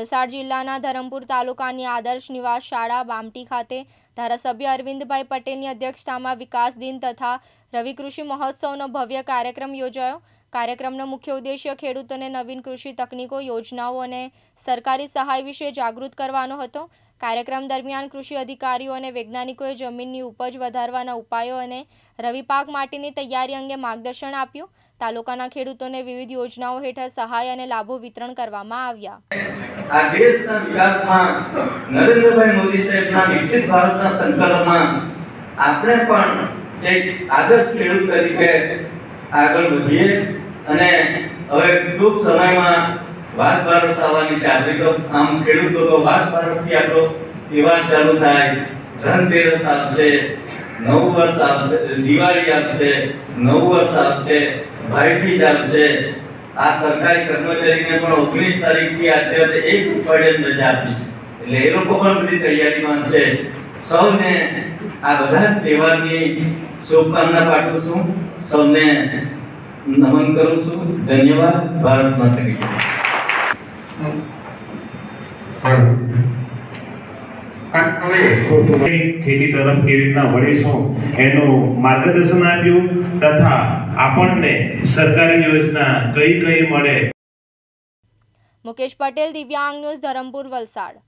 વલસાડ જિલ્લાના ધરમપુર તાલુકાની આદર્શ નિવાસ શાળા બામટી ખાતે ધારાસભ્ય અરવિંદભાઈ પટેલની અધ્યક્ષતામાં વિકાસ દિન તથા રવિ કૃષિ મહોત્સવનો ભવ્ય કાર્યક્રમ યોજાયો. કાર્યક્રમનો મુખ્ય ઉદ્દેશ્ય ખેડૂતોને નવીન કૃષિ તકનીકો, યોજનાઓ અને સરકારી સહાય વિશે જાગૃત કરવાનો હતો. કાર્યક્રમ દરમિયાન કૃષિ અધિકારીઓ અને વૈજ્ઞાનિકોએ જમીનની ઉપજ વધારવાના ઉપાયો અને રવિ પાક માટેની તૈયારી અંગે માર્ગદર્શન આપ્યું. તાલુકાના ખેડૂતોને વિવિધ યોજનાઓ હેઠળ સહાય અને લાભો વિતરણ કરવામાં આવ્યા. આ દેશના વિકાસમાં નરેન્દ્રભાઈ મોદી સાહેબના વિકસિત ભારતના સંકલ્પમાં આપણે પણ એક આદર્શ ખેડૂત તરીકે આગળ વધીએ અને હવે ટૂંક સમયમાં વાત બારસ આવવાની છે. આપણે તો આમ ખેડૂત લોકો વાત બારસથી આપણો વિવાદ ચાલુ થાય. ધનતેરસ આવશે. નવું વર્ષ આવશે દિવાળી આવશે નવું વર્ષ આવશે ભાઈબીજ આવશે આ સરકારી કર્મચારીને પણ ઓગણીસ તારીખથી અત્યારે એક અઠવાડિયા રજા આપી છે. એટલે એ લોકો પણ બધી તૈયારીમાં છે સૌને આ બધા તહેવારની શુભકામના પાઠવું છું. સૌને નમન કરું છું. ધન્યવાદ. ભારત માતા ખેતી તરફ કેવી રીતના વળીશું એનું માર્ગદર્શન આપ્યું તથા આપણને સરકારી યોજના કઈ કઈ મળે. મુકેશ પટેલ દિવ્યાંગ ન્યૂઝ ધરમપુર વલસાડ.